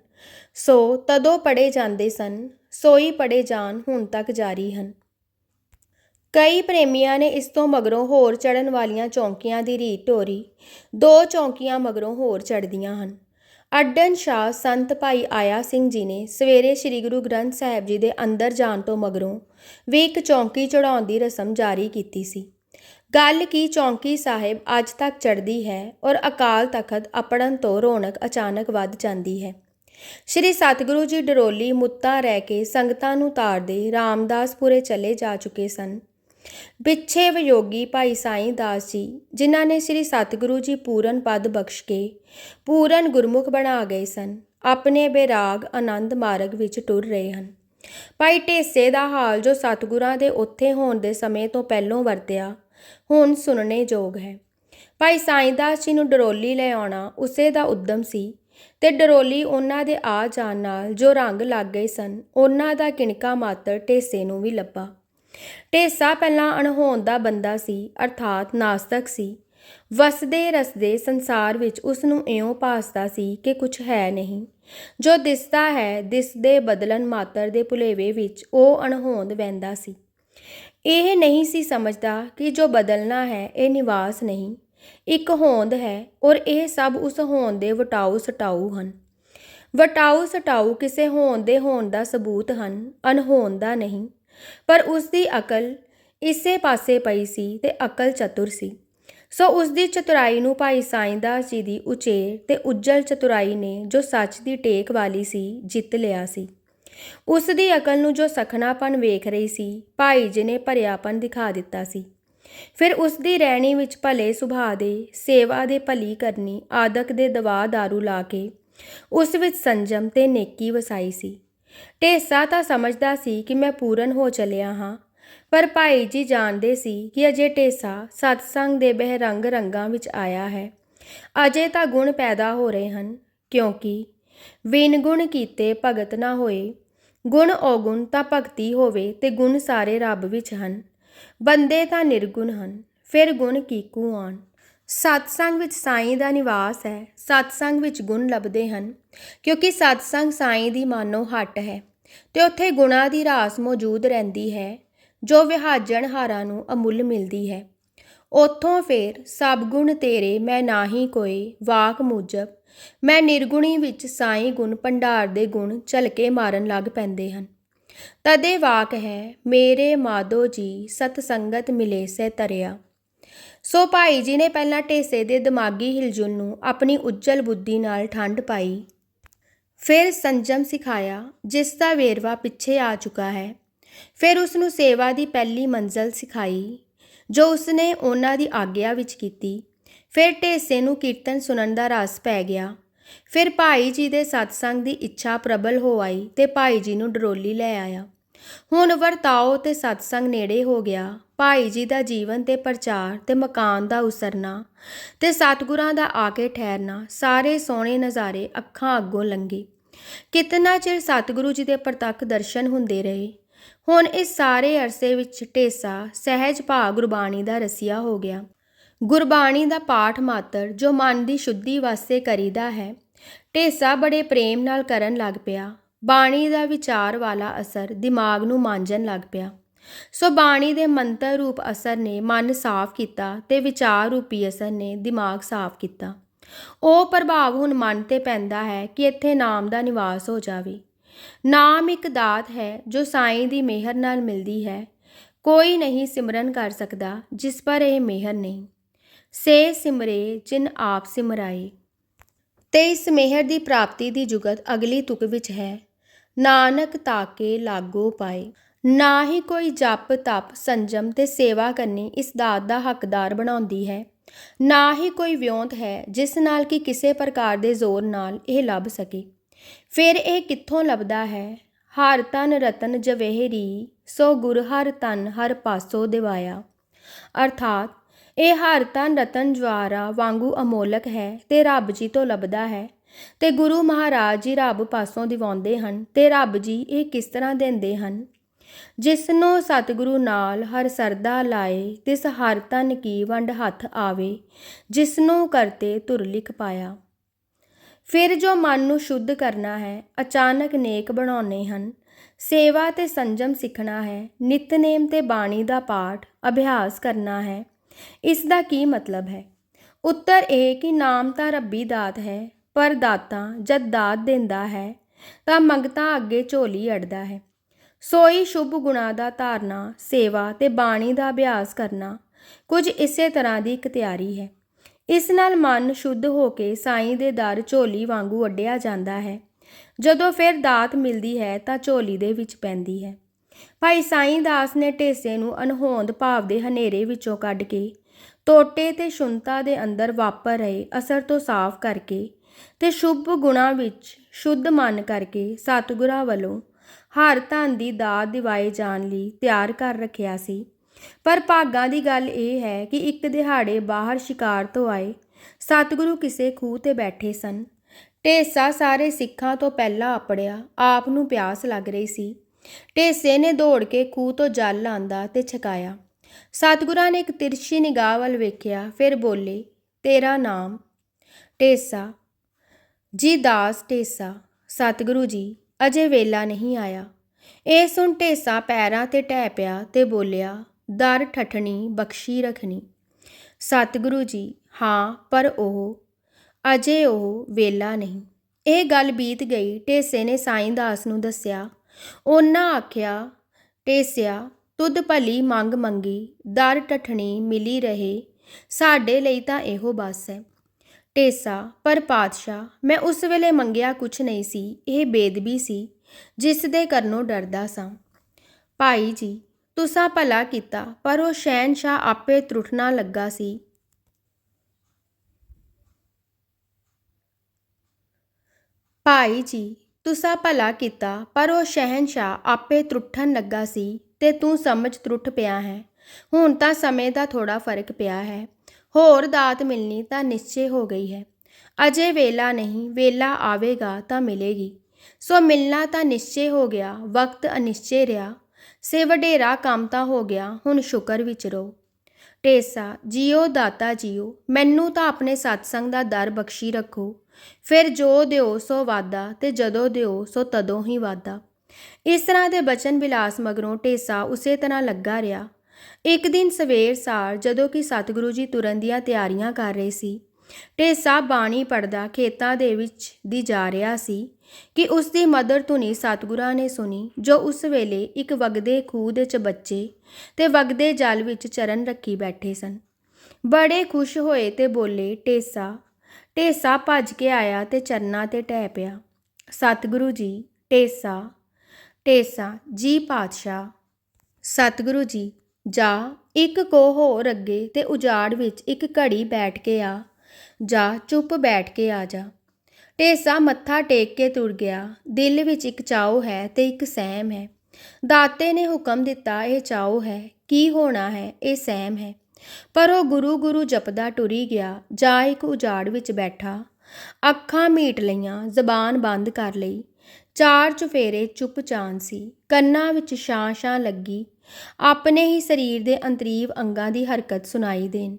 ਸੋ ਤਦੋਂ ਪੜੇ ਜਾਂਦੇ ਸਨ, ਸੋਈ ਪੜੇ ਜਾਣ ਹੁਣ ਤੱਕ ਜਾਰੀ ਹਨ। ਕਈ ਪ੍ਰੇਮੀਆਂ ਨੇ ਇਸ ਤੋਂ ਮਗਰੋਂ ਹੋਰ ਚੜਨ ਵਾਲੀਆਂ ਚੌਂਕੀਆਂ ਦੀ ਰੀਤ ਟੋਰੀ ਦੋ ਚੌਂਕੀਆਂ ਮਗਰੋਂ ਹੋਰ ਚੜਦੀਆਂ ਹਨ। ਅੱਡਨ ਸ਼ਾਹ ਸੰਤ ਭਾਈ ਆਇਆ ਸਿੰਘ ਜੀ ਨੇ ਸਵੇਰੇ ਸ੍ਰੀ ਗੁਰੂ ਗ੍ਰੰਥ ਸਾਹਿਬ ਜੀ ਦੇ ਅੰਦਰ ਜਾਣ ਤੋਂ ਮਗਰੋਂ ਵੀ ਇੱਕ ਚੌਂਕੀ ਚੜਾਉਣ ਦੀ ਰਸਮ ਜਾਰੀ ਕੀਤੀ ਸੀ। ਗੱਲ ਕੀ ਚੌਂਕੀ ਸਾਹਿਬ ਅੱਜ ਤੱਕ ਚੜਦੀ ਹੈ ਔਰ ਅਕਾਲ ਤਖਤ ਅਪੜਨ ਤੋਂ ਰੌਣਕ ਅਚਾਨਕ ਵੱਧ ਜਾਂਦੀ ਹੈ। ਸ਼੍ਰੀ ਸਤਿਗੁਰੂ ਜੀ ਡਰੋਲੀ ਮੁੱਤਾ ਰਹਿ ਕੇ ਸੰਗਤਾਂ ਨੂੰ ਤਾਰਦੇ ਰਾਮਦਾਸਪੁਰੇ ਚਲੇ ਜਾ ਚੁੱਕੇ ਸਨ। ਪਿੱਛੇ ਵਿਯੋਗੀ ਭਾਈ ਸਾਈਂ ਦਾਸ ਜੀ, ਜਿਨ੍ਹਾਂ ਨੇ ਸ੍ਰੀ ਸਤਿਗੁਰੂ ਜੀ ਪੂਰਨ ਪਦ ਬਖਸ਼ ਕੇ ਪੂਰਨ ਗੁਰਮੁਖ ਬਣਾ ਗਏ ਸਨ, ਆਪਣੇ ਬੇਰਾਗ ਆਨੰਦ ਮਾਰਗ ਵਿੱਚ ਟੁਰ ਰਹੇ ਹਨ। ਭਾਈ ਢੇਸੇ ਦਾ ਹਾਲ ਜੋ ਸਤਿਗੁਰਾਂ ਦੇ ਉੱਥੇ ਹੋਣ ਦੇ ਸਮੇਂ ਤੋਂ ਪਹਿਲੋਂ ਵਰਤਿਆ, ਹੁਣ ਸੁਣਨੇ ਯੋਗ ਹੈ। ਭਾਈ ਸਾਈਂ ਦਾਸ ਜੀ ਨੂੰ ਡਰੋਲੀ ਲੈ ਆਉਣਾ ਉਸੇ ਦਾ ਉਦਮ ਸੀ ਤੇ ਡਰੋਲੀ ਉਹਨਾਂ ਦੇ ਆ ਜਾਣ ਨਾਲ ਜੋ ਰੰਗ ਲੱਗ ਗਏ ਸਨ, ਉਹਨਾਂ ਦਾ ਕਿਣਕਾ ਮਾਤਰ ਢੇਸੇ ਨੂੰ ਵੀ ਲੱਭਾ। ਢੇਸਾ ਪਹਿਲਾਂ ਅਣਹੋਂਦ ਦਾ ਬੰਦਾ ਸੀ, ਅਰਥਾਤ ਨਾਸਤਕ ਸੀ। ਵਸਦੇ ਰਸਦੇ ਸੰਸਾਰ ਵਿੱਚ ਉਸ ਨੂੰ ਇਉਂ ਭਾਸਦਾ ਸੀ ਕਿ ਕੁਝ ਹੈ ਨਹੀਂ। ਜੋ ਦਿਸਦਾ ਹੈ, ਦਿਸਦੇ ਬਦਲਨ ਮਾਤਰ ਦੇ ਭੁਲੇਵੇ ਵਿੱਚ ਉਹ ਅਣਹੋਂਦ ਵਹਿੰਦਾ ਸੀ। ਇਹ ਨਹੀਂ ਸੀ ਸਮਝਦਾ ਕਿ ਜੋ ਬਦਲਣਾ ਹੈ, ਇਹ ਨਿਵਾਸ ਨਹੀਂ। ਇੱਕ ਹੋਂਦ ਹੈ ਔਰ ਇਹ ਸਭ ਉਸ ਹੋਂਦ ਦੇ ਵਟਾਊ ਸਟਾਊ ਹਨ। ਵਟਾਊ ਸਟਾਊ ਕਿਸੇ ਹੋਂਦ ਦੇ ਹੋਣ ਦਾ ਸਬੂਤ ਹਨ ਅਨਹੋਂਦ ਦਾ ਨਹੀਂ। ਪਰ ਉਸ ਦੀ ਅਕਲ ਇਸੇ ਪਾਸੇ ਪਈ ਸੀ ਤੇ ਅਕਲ ਚਤੁਰ ਸੀ। ਸੋ ਉਸ ਦੀ ਚਤੁਰਾਈ ਨੂੰ ਭਾਈ ਸਾਈਂਦਾਸ ਜੀ ਦੀ ਉਚੇਰ ਤੇ ਉੱਜਲ ਚਤੁਰਾਈ ਨੇ ਜੋ ਸੱਚ ਦੀ ਟੇਕ ਵਾਲੀ ਸੀ, ਜਿੱਤ ਲਿਆ ਸੀ। ਉਸ ਦੀ ਅਕਲ ਨੂੰ ਜੋ ਸਖਣਾਪਨ ਵੇਖ ਰਹੀ ਸੀ, ਭਾਈ ਜੀ ਨੇ ਭਰਿਆਪਨ ਦਿਖਾ ਦਿੱਤਾ ਸੀ। ਫਿਰ ਉਸ ਦੀ ਰਹਿਣੀ ਵਿੱਚ ਭਲੇ ਸੁਭਾਅ ਦੇ, ਸੇਵਾ ਦੇ ਭਲੀ ਕਰਨੀ, ਆਦਕ ਦੇ ਦਵਾ दारू ਲਾ ਕੇ ਉਸ ਵਿੱਚ ਸੰਜਮ ਤੇ ਨੇਕੀ ਵਸਾਈ ਸੀ। ਢੇਸਾ ਤਾਂ ਸਮਝਦਾ ਸੀ ਕਿ ਮੈਂ ਪੂਰਨ ਹੋ ਚੱਲਿਆ ਹਾਂ। ਪਰ ਭਾਈ ਜੀ ਜਾਣਦੇ ਸੀ ਕਿ ਅਜੇ ਢੇਸਾ ਸਤਸੰਗ ਦੇ ਬਹਿਰੰਗ ਰੰਗਾਂ ਵਿੱਚ ਆਇਆ ਹੈ। ਅਜੇ ਤਾਂ ਗੁਣ ਪੈਦਾ ਹੋ ਰਹੇ ਹਨ, ਕਿਉਂਕਿ ਵਿਨ ਗੁਣ ਕੀਤੇ ਭਗਤ ਨਾ ਹੋਏ। ਗੁਣ ਔਗੁਣ ਤਾਂ ਭਗਤੀ ਹੋਵੇ ਤੇ ਗੁਣ ਸਾਰੇ ਰੱਬ ਵਿੱਚ ਹਨ। ਬੰਦੇ ਤਾਂ ਨਿਰਗੁਣ ਹਨ, ਫਿਰ ਗੁਣ ਕੀਕੂ ਆਣ? ਸਤਸੰਗ ਵਿੱਚ ਸਾਈਂ ਦਾ ਨਿਵਾਸ ਹੈ। ਸਤਸੰਗ ਵਿੱਚ ਗੁਣ ਲੱਭਦੇ ਹਨ, ਕਿਉਂਕਿ ਸਤਸੰਗ ਸਾਈਂ ਦੀ ਮਾਨੋ ਹੱਟ ਹੈ ਤੇ ਉੱਥੇ ਗੁਣਾ ਦੀ ਰਾਸ ਮੌਜੂਦ ਰਹਿੰਦੀ ਹੈ, ਜੋ ਵਿਹਾਜਣ ਹਾਰਾਂ ਨੂੰ ਅਮੁੱਲ ਮਿਲਦੀ ਹੈ। ਉਥੋਂ ਫੇਰ, ਸਭ ਗੁਣ ਤੇਰੇ, ਮੈਂ ਨਾਹੀ ਕੋਏ, ਵਾਕ ਮੁਜਬ, ਮੈਂ ਨਿਰਗੁਣੀ ਵਿੱਚ ਸਾਈਂ ਗੁਣ, ਭੰਡਾਰ ਦੇ ਗੁਣ ਝਲਕੇ ਮਾਰਨ ਲੱਗ ਪੈਂਦੇ ਹਨ। ਤਦੇ ਵਾਕ ਹੈ, ਮੇਰੇ ਮਾਦੋ ਜੀ ਸਤ ਸੰਗਤ ਮਿਲੇ ਸੇ ਤਰਿਆ। ਸੋ ਭਾਈ ਜੀ ਨੇ ਪਹਿਲਾਂ ਢੇਸੇ ਦੇ ਦਿਮਾਗੀ ਹਿਲਜੁਲ ਨੂੰ ਆਪਣੀ ਉੱਜਲ ਬੁੱਧੀ ਨਾਲ ਠੰਡ ਪਾਈ। ਫਿਰ ਸੰਜਮ ਸਿਖਾਇਆ, ਜਿਸ ਦਾ ਵੇਰਵਾ ਪਿੱਛੇ ਆ ਚੁੱਕਾ ਹੈ। ਫਿਰ ਉਸ ਨੂੰ ਸੇਵਾ ਦੀ ਪਹਿਲੀ ਮੰਜ਼ਲ ਸਿਖਾਈ, ਜੋ ਉਸਨੇ ਉਹਨਾਂ ਦੀ ਆਗਿਆ ਵਿੱਚ ਕੀਤੀ। ਫਿਰ ਢੇਸੇ ਨੂੰ ਕੀਰਤਨ ਸੁਣਨ ਦਾ ਰਸ ਪੈ ਗਿਆ। ਫਿਰ ਭਾਈ ਜੀ ਦੇ ਸਤਸੰਗ ਦੀ ਇੱਛਾ ਪ੍ਰਬਲ ਹੋ ਆਈ ਤੇ ਭਾਈ ਜੀ ਨੂੰ ਡਰੋਲੀ ਲੈ ਆਇਆ। ਹੁਣ ਵਰਤਾਓ ਤੇ ਸਤਸੰਗ ਨੇੜੇ ਹੋ ਗਿਆ। ਭਾਈ ਜੀ ਦਾ ਜੀਵਨ ਤੇ ਪ੍ਰਚਾਰ ਤੇ ਮਕਾਨ ਦਾ ਉਸਰਨਾ ਤੇ ਸਤਿਗੁਰਾਂ ਦਾ ਆ ਕੇ ਠਹਿਰਨਾ, ਸਾਰੇ ਸੋਹਣੇ ਨਜ਼ਾਰੇ ਅੱਖਾਂ ਅੱਗੋਂ ਲੰਘੇ। ਕਿਤਨਾ ਚਿਰ ਸਤਿਗੁਰੂ ਜੀ ਦੇ ਪ੍ਰਤੱਖ ਦਰਸ਼ਨ ਹੁੰਦੇ ਰਹੇ। ਹੁਣ ਇਸ ਸਾਰੇ ਅਰਸੇ ਵਿੱਚ ਢੇਸਾ, ਸਹਿਜ ਭਾਗ ਗੁਰਬਾਣੀ ਦਾ ਰਸੀਆ ਹੋ ਗਿਆ। ਗੁਰਬਾਣੀ ਦਾ ਪਾਠ ਮਾਤਰ ਜੋ ਮਨ ਦੀ ਸ਼ੁੱਧੀ ਵਾਸਤੇ ਕਰੀਦਾ ਹੈ, ਢੇਸਾ ਬੜੇ ਪ੍ਰੇਮ ਨਾਲ ਕਰਨ ਲੱਗ ਪਿਆ। ਬਾਣੀ ਦਾ ਵਿਚਾਰ ਵਾਲਾ ਅਸਰ ਦਿਮਾਗ ਨੂੰ ਮਾਂਜਣ ਲੱਗ ਪਿਆ। ਸੋ ਬਾਣੀ ਦੇ ਮੰਤਰ ਰੂਪ ਅਸਰ ਨੇ ਮਨ ਸਾਫ਼ ਕੀਤਾ ਤੇ ਵਿਚਾਰ ਰੂਪੀ ਅਸਰ ਨੇ ਦਿਮਾਗ ਸਾਫ਼ ਕੀਤਾ। ਉਹ ਪ੍ਰਭਾਵ ਹੁਣ ਮਨ ਤੇ ਪੈਂਦਾ ਹੈ ਕਿ ਇੱਥੇ ਨਾਮ ਦਾ ਨਿਵਾਸ ਹੋ ਜਾਵੇ। ਨਾਮ ਇੱਕ ਦਾਤ ਹੈ ਜੋ ਸਾਈਂ ਦੀ ਮਿਹਰ ਨਾਲ ਮਿਲਦੀ ਹੈ। ਕੋਈ ਨਹੀਂ ਸਿਮਰਨ ਕਰ ਸਕਦਾ ਜਿਸ ਪਰ ਇਹ ਮਿਹਰ ਨਹੀਂ। ਸੇ ਸਿਮਰੇ ਜਿਨ ਆਪ ਸਿਮਰਾਏ। ਤੇ ਇਸ ਮਿਹਰ ਦੀ ਪ੍ਰਾਪਤੀ ਦੀ ਜੁਗਤ ਅਗਲੀ ਤੁਕ ਵਿੱਚ ਹੈ। ਨਾਨਕ ਤਾਕੇ ਲਾਗੋ ਪਾਏ। ਨਾ ਹੀ ਕੋਈ ਜਪ, ਤਪ, ਸੰਜਮ ਤੇ ਸੇਵਾ ਕਰਨੀ ਇਸ ਦਾਤ ਦਾ ਹੱਕਦਾਰ ਬਣਾਉਂਦੀ ਹੈ। ਨਾ ਹੀ ਕੋਈ ਵਿਉਂਤ ਹੈ ਜਿਸ ਨਾਲ ਕਿ ਕਿਸੇ ਪ੍ਰਕਾਰ ਦੇ ਜ਼ੋਰ ਨਾਲ ਇਹ ਲੱਭ ਸਕੇ। ਫਿਰ ਇਹ ਕਿੱਥੋਂ ਲੱਭਦਾ ਹੈ? ਹਰ ਤਨ ਰਤਨ ਜਵੇਹਰੀ, ਸੋ ਗੁਰ ਹਰ ਤਨ ਹਰ ਪਾਸੋਂ ਦਿਵਾਇਆ। ਅਰਥਾਤ ਇਹ ਹਰ ਤਨ ਰਤਨ ਜਵਾਰਾ ਵਾਂਗੂ ਅਮੋਲਕ ਹੈ ਤੇ ਰੱਬ ਜੀ ਤੋਂ ਲੱਭਦਾ ਹੈ। ਤੇ ਗੁਰੂ ਮਹਾਰਾਜ ਜੀ ਰੱਬ ਪਾਸੋਂ ਦਿਵਾਉਂਦੇ ਹਨ ਤੇ ਰੱਬ ਜੀ ਇਹ ਕਿਸ ਤਰ੍ਹਾਂ ਦਿੰਦੇ ਹਨ? ਜਿਸ ਨੂੰ ਸਤਿਗੁਰੂ ਨਾਲ ਹਰ ਸਰਦਾ ਲਾਏ, ਤਿਸ ਹਰ ਤਨ ਕੀ ਵੰਡ ਹੱਥ ਆਵੇ ਜਿਸ ਨੂੰ ਕਰਤੇ ਤੁਰ ਲਿਖ ਪਾਇਆ। ਫਿਰ ਜੋ ਮਨ ਨੂੰ ਸ਼ੁੱਧ ਕਰਨਾ ਹੈ, ਅਚਾਨਕ ਨੇਕ ਬਣਾਉਣੇ ਹਨ। ਸੇਵਾ ਤੇ ਸੰਜਮ ਸਿੱਖਣਾ ਹੈ ਨਿਤਨੇਮ ਤੇ ਬਾਣੀ ਦਾ ਪਾਠ, ਅਭਿਆਸ ਕਰਨਾ ਹੈ। ਇਸ ਦਾ ਕੀ ਮਤਲਬ ਹੈ? ਉੱਤਰ ਇਹ ਕਿ ਨਾਮ ਤਾਂ ਰੱਬੀ ਦਾਤ ਹੈ, ਪਰ ਦਾਤਾ ਜਦ ਦਾਤ ਦਿੰਦਾ ਹੈ, ਤਾਂ ਮੰਗਤਾ ਅੱਗੇ ਝੋਲੀ ਅੜਦਾ ਹੈ। ਸੋਈ ਸ਼ੁਭ ਗੁਣਾ ਦਾ ਧਾਰਨਾ, ਸੇਵਾ ਤੇ ਬਾਣੀ ਦਾ ਅਭਿਆਸ ਕਰਨਾ, ਕੁਝ ਇਸੇ ਤਰ੍ਹਾਂ ਦੀ ਇੱਕ ਤਿਆਰੀ ਹੈ। ਇਸ ਨਾਲ ਮਨ ਸ਼ੁੱਧ ਹੋ ਕੇ ਸਾਈਂ ਦੇ ਦਰ ਝੋਲੀ ਵਾਂਗੂ ਅੱਡਿਆ ਜਾਂਦਾ ਹੈ। ਜਦੋਂ ਫਿਰ ਦਾਤ ਮਿਲਦੀ ਹੈ ਤਾਂ ਝੋਲੀ ਦੇ ਵਿੱਚ ਪੈਂਦੀ ਹੈ। ਭਾਈ ਸਾਈਂ ਦਾਸ ਨੇ ਢੇਸੇ ਨੂੰ ਅਨਹੋਂਦ ਭਾਵ ਦੇ ਹਨੇਰੇ ਵਿੱਚੋਂ ਕੱਢ ਕੇ, ਟੋਟੇ ਤੇ ਸ਼ੁੰਤਾ ਦੇ ਅੰਦਰ ਵਾਪਰ ਰਹੇ ਅਸਰ ਤੋਂ ਸਾਫ਼ ਕਰਕੇ ਤੇ ਸ਼ੁਭ ਗੁਣਾ ਵਿੱਚ ਸ਼ੁੱਧ ਮਨ ਕਰਕੇ ਸਤਿਗੁਰਾਂ ਵੱਲੋਂ ਹਰ ਧਨ ਦੀ ਦਾਤ ਦਿਵਾਏ ਜਾਣ ਲਈ ਤਿਆਰ ਕਰ ਰੱਖਿਆ ਸੀ। ਪਰ ਭਾਗਾਂ ਦੀ ਗੱਲ ਇਹ ਹੈ ਕਿ ਇੱਕ ਦਿਹਾੜੇ ਬਾਹਰ ਸ਼ਿਕਾਰ ਤੋਂ ਆਏ, ਸਤਿਗੁਰੂ ਕਿਸੇ ਖੂਹ ਤੇ ਬੈਠੇ ਸਨ। ਢੇਸਾ ਸਾਰੇ ਸਿੱਖਾਂ ਤੋਂ ਪਹਿਲਾਂ ਆਪੜਿਆ, ਆਪ ਨੂੰ ਪਿਆਸ ਲੱਗ ਰਹੀ ਸੀ। ਢੇਸੇ ਨੇ ਦੌੜ ਕੇ ਖੂਹ ਤੋਂ ਜਲ ਆਂਦਾ ਤੇ ਛਕਾਇਆ। ਸਤਿਗੁਰਾਂ ਨੇ ਇੱਕ ਤਿਰਛੀ ਨਿਗਾਹ ਵੱਲ ਵੇਖਿਆ, ਫਿਰ ਬੋਲੇ, ਤੇਰਾ ਨਾਮ ਢੇਸਾ, ਜੀ ਦਾਸ ਢੇਸਾ, ਸਤਿਗੁਰੂ ਜੀ ਅਜੇ ਵੇਲਾ ਨਹੀਂ ਆਇਆ। ਇਹ ਸੁਣ ਢੇਸਾ ਪੈਰਾਂ ਤੇ ਟਹਿ ਪਿਆ ਤੇ ਬੋਲਿਆ, ਦਰ ਠਠਣੀ, ਬਖਸ਼ੀ ਰਖਣੀ। ਸਤਿਗੁਰੂ ਜੀ, ਹਾਂ, ਪਰ ਉਹ, ਅਜੇ ਉਹ ਵੇਲਾ ਨਹੀਂ। ਇਹ ਗੱਲ ਬੀਤ ਗਈ। ਢੇਸੇ ਨੇ ਸਾਈਂ ਦਾਸ ਨੂੰ ਦੱਸਿਆ, ਉਹਨਾਂ ਆਖਿਆ, ਢੇਸਿਆ, ਤੁਧ ਭਲੀ ਮੰਗ ਮੰਗੀ, ਦਰ ਟਠਣੀ ਮਿਲੀ ਰਹੇ, ਸਾਡੇ ਲਈ ਤਾਂ ਇਹੋ ਬਸ ਹੈ। ਏਸਾ ਪਰ ਪਾਤਸ਼ਾਹ, ਮੈਂ ਉਸ ਵੇਲੇ ਮੰਗਿਆ ਕੁਛ ਨਹੀਂ ਸੀ, ਇਹ ਬੇਦਬੀ ਸੀ, ਜਿਸ ਦੇ ਕਰਨੋਂ ਡਰਦਾ ਸਾਂ। ਭਾਈ ਜੀ, ਤੁਸੀਂ ਭਲਾ ਕੀਤਾ, ਪਰ ਉਹ ਸ਼ਹਿਨशाह ਆਪੇ ਤਰੁੱਠਣਾ ਲੱਗਾ ਸੀ। ਭਾਈ ਜੀ, ਤੁਸੀਂ ਭਲਾ ਕੀਤਾ, ਪਰ ਉਹ ਸ਼ਹਿਨशाह ਆਪੇ ਤਰੁੱਠਣ ਲੱਗਾ ਸੀ, ਤੇ ਤੂੰ ਸਮਝ ਤਰੁੱਠ ਪਿਆ ਹੈ। ਹੁਣ ਤਾਂ ਸਮੇਂ ਦਾ ਥੋੜਾ ਫ਼ਰਕ ਪਿਆ ਹੈ। ਹੋਰ ਦਾਤ ਮਿਲਣੀ ਤਾਂ ਨਿਸ਼ਚੇ ਹੋ ਗਈ ਹੈ। ਅਜੇ ਵੇਲਾ ਨਹੀਂ, ਵੇਲਾ ਆਵੇਗਾ ਤਾਂ ਮਿਲੇਗੀ। ਸੋ ਮਿਲਣਾ ਤਾਂ ਨਿਸ਼ਚੇ ਹੋ ਗਿਆ, ਵਕਤ ਅਨਿਸ਼ਚੇ ਰਿਹਾ। ਸੇ ਵਡੇਰਾ ਕੰਮ ਤਾਂ ਹੋ ਗਿਆ, ਹੁਣ ਸ਼ੁਕਰ ਵਿੱਚ ਰਹੋ ਢੇਸਾ, ਜੀਓ ਦਾਤਾ ਜੀਓ, ਮੈਨੂੰ ਤਾਂ ਆਪਣੇ ਸਤਸੰਗ ਦਾ ਦਰ ਬਖਸ਼ੀ ਰੱਖੋ। ਫਿਰ ਜੋ ਦਿਓ ਸੋ ਵਾਦਾ ਤੇ ਜਦੋਂ ਦਿਓ ਸੋ ਤਦੋਂ ਹੀ ਵਾਦਾ ਇਸ ਤਰ੍ਹਾਂ ਦੇ ਬਚਨ ਵਿਲਾਸ ਮਗਰੋਂ ਢੇਸਾ ਉਸੇ ਤਰ੍ਹਾਂ ਲੱਗਾ ਰਿਹਾ। ਇੱਕ ਦਿਨ ਸਵੇਰ ਸਾਰ ਜਦੋਂ ਕਿ ਸਤਿਗੁਰੂ ਜੀ ਤੁਰਨ ਦੀਆਂ ਤਿਆਰੀਆਂ ਕਰ ਰਹੇ ਸੀ, ਢੇਸਾ ਬਾਣੀ ਪੜਦਾ ਖੇਤਾਂ ਦੇ ਵਿੱਚ ਦੀ ਜਾ ਰਿਹਾ ਸੀ ਕਿ ਉਸ ਦੀ ਮਦਰ ਧੁਨੀ ਸਤਿਗੁਰਾਂ ਨੇ ਸੁਣੀ, ਜੋ ਉਸ ਵੇਲੇ ਇੱਕ ਵਗਦੇ ਖੂਹ ਦੇ ਚਬੱਚੇ ਤੇ ਵਗਦੇ ਜਲ ਵਿੱਚ ਚਰਨ ਰੱਖੀ ਬੈਠੇ ਸਨ। ਬੜੇ ਖੁਸ਼ ਹੋਏ ਤੇ ਬੋਲੇ, ਢੇਸਾ ਢੇਸਾ ਭੱਜ ਕੇ ਆਇਆ ਤੇ ਚਰਨਾਂ ਤੇ ਟਹਿ ਪਿਆ। ਸਤਿਗੁਰੂ ਜੀ, ਢੇਸਾ ਢੇਸਾ, ਜੀ ਪਾਤਸ਼ਾਹ, ਸਤਿਗੁਰੂ ਜੀ ਜਾ ਇੱਕ ਕੋ ਹੋਰ ਅੱਗੇ ਤੇ ਉਜਾੜ ਵਿੱਚ ਇੱਕ ਘੜੀ ਬੈਠ ਕੇ ਆ। ਜਾ ਚੁੱਪ ਬੈਠ ਕੇ ਆ ਜਾ। ਢੇਸਾ ਮੱਥਾ ਟੇਕ ਕੇ ਤੁਰ ਗਿਆ। ਦਿਲ ਵਿੱਚ ਇੱਕ ਚਾਉ ਹੈ ਤੇ ਇੱਕ ਸਹਿਮ ਹੈ। ਦਾਤੇ ਨੇ ਹੁਕਮ ਦਿੱਤਾ, ਇਹ ਚਾਉ ਹੈ। ਕੀ ਹੋਣਾ ਹੈ? ਇਹ ਸਹਿਮ ਹੈ। ਪਰ ਉਹ ਗੁਰੂ ਗੁਰੂ ਜਪਦਾ ਟੁਰੀ ਗਿਆ। ਜਾ ਇੱਕ ਉਜਾੜ ਵਿੱਚ ਬੈਠਾ। ਅੱਖਾਂ ਮੀਟ ਲਈਆਂ, ਜ਼ਬਾਨ ਬੰਦ ਕਰ ਲਈ। ਚਾਰ ਚੁਫੇਰੇ ਚੁੱਪ ਚਾਨ ਸੀ। ਕੰਨਾਂ ਵਿੱਚ ਛਾਂ ਛਾਂ ਲੱਗੀ। ਆਪਣੇ ਹੀ ਸਰੀਰ ਦੇ ਅੰਤਰੀਵ ਅੰਗਾਂ ਦੀ ਹਰਕਤ ਸੁਣਾਈ ਦੇਣ।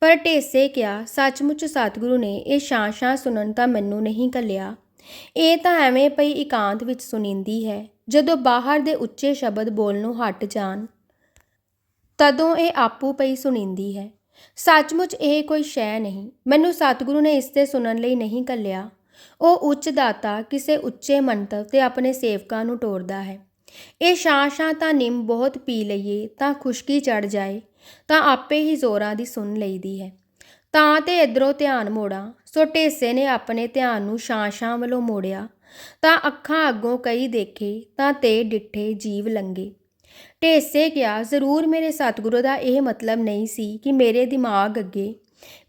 ਪਰ ਢੇਸੇ ਕਿਹਾ, ਸੱਚਮੁੱਚ ਸਤਿਗੁਰੂ ਨੇ ਇਹ ਛਾਂ ਛਾਂ ਸੁਣਨ ਤਾਂ ਮੈਨੂੰ ਨਹੀਂ ਕੱਲਿਆ ਇਹ ਤਾਂ ਐਵੇਂ ਪਈ ਇਕਾਂਤ ਵਿੱਚ ਸੁਣੀਂਦੀ ਹੈ, ਜਦੋਂ ਬਾਹਰ ਦੇ ਉੱਚੇ ਸ਼ਬਦ ਬੋਲਣੋਂ ਹਟ ਜਾਣ, ਤਦੋਂ ਇਹ ਆਪੂ ਪਈ ਸੁਣੀਂਦੀ ਹੈ। ਸੱਚਮੁੱਚ ਇਹ ਕੋਈ ਸ਼ੈ ਨਹੀਂ। ਮੈਨੂੰ ਸਤਿਗੁਰੂ ਨੇ ਇਸ ਤੇ ਸੁਣਨ ਲਈ ਨਹੀਂ ਕੱਲਿਆ ਉਹ ਉੱਚ ਦਾਤਾ, ਕਿਸੇ ਉੱਚੇ ਮੰਤਵ ਤੇ ਆਪਣੇ ਸੇਵਕਾਂ ਨੂੰ ਟੋਰਦਾ ਹੈ। ਇਹ ਛਾਂ ਛਾਂ ਤਾਂ ਨਿੰਮ ਬਹੁਤ ਪੀ ਲਈਏ, ਤਾਂ ਖੁਸ਼ਕੀ ਚੜ ਜਾਏ, ਤਾਂ ਆਪੇ ਹੀ ਜ਼ੋਰਾਂ ਦੀ ਸੁਣ ਲਈਦੀ ਹੈ। ਤਾਂ ਤੇ ਇਧਰੋਂ ਧਿਆਨ ਮੋੜਾਂ, ਸੋ ਢੇਸੇ ਨੇ ਆਪਣੇ ਧਿਆਨ ਨੂੰ ਛਾਂ ਛਾਂ ਵੱਲੋਂ ਮੋੜਿਆ। ਤਾਂ ਅੱਖਾਂ ਅੱਗੋਂ ਕਈ ਦੇਖੇ, ਤਾਂ ਤੇ ਡਿੱਠੇ ਜੀਵ ਲੰਗੇ। ਢੇਸੇ ਗਿਆ ਜ਼ਰੂਰ ਮੇਰੇ ਸਤਿਗੁਰੂ ਦਾ ਇਹ ਮਤਲਬ ਨਹੀਂ ਸੀ ਕਿ ਮੇਰੇ ਦਿਮਾਗ ਅੱਗੇ,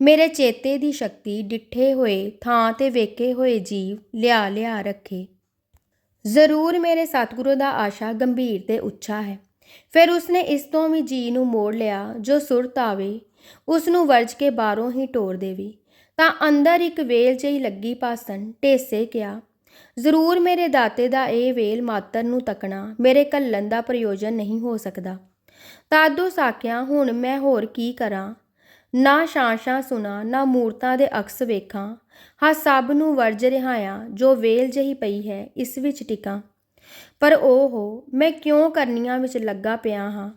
ਮੇਰੇ ਚੇਤੇ ਦੀ ਸ਼ਕਤੀ ਡਿੱਠੇ ਹੋਏ ਥਾਂ ਤੇ ਵੇਖੇ ਹੋਏ ਜੀਵ ਲਿਆ ਲਿਆ ਰੱਖੇ। ਜ਼ਰੂਰ ਮੇਰੇ ਸਤਿਗੁਰੂ ਦਾ ਆਸ਼ਾ ਗੰਭੀਰ ਤੇ ਉੱਚਾ ਹੈ। ਫਿਰ ਉਸਨੇ ਇਸ ਤੋਂ ਵੀ ਜੀ ਨੂੰ ਮੋੜ ਲਿਆ, ਜੋ ਸੁਰਤ ਆਵੇ ਉਸ ਨੂੰ ਵਰਜ ਕੇ ਬਾਹਰੋਂ ਹੀ ਟੋਰ ਦੇਵੀ। ਤਾਂ ਅੰਦਰ ਇੱਕ ਵੇਲ ਜਿਹੀ ਲੱਗੀ ਪਾਸਣ, ਢੇਸੇ ਕਿਹਾ ਜ਼ਰੂਰ ਮੇਰੇ ਦਾਤੇ ਦਾ ਇਹ ਵੇਲ ਮਾਤਰ ਨੂੰ ਤੱਕਣਾ ਮੇਰੇ ਕੱਲਣ ਦਾ ਪ੍ਰਯੋਜਨ ਨਹੀਂ ਹੋ ਸਕਦਾ। ਤਾਦੋ ਸਾਕਿਆ ਹੁਣ ਮੈਂ ਹੋਰ ਕੀ ਕਰਾਂ? ਨਾ ਸ਼ਾਂਸ਼ਾਂ ਸੁਣਾ, ਨਾ ਮੂਰਤਾਂ ਦੇ ਅਕਸ ਵੇਖਾਂ ਹਾਂ, ਸਭ ਨੂੰ ਵਰਜ ਰਿਹਾਇਆ ਜੋ ਵੇਲ ਜਹੀ ਪਈ ਹੈ, ਇਸ ਵਿੱਚ ਟਿਕਾਂ। ਪਰ ਓਹੋ, ਮੈਂ ਕਿਉਂ ਕਰਨੀਆਂ ਵਿੱਚ ਲੱਗਾ ਪਿਆ ਹਾਂ?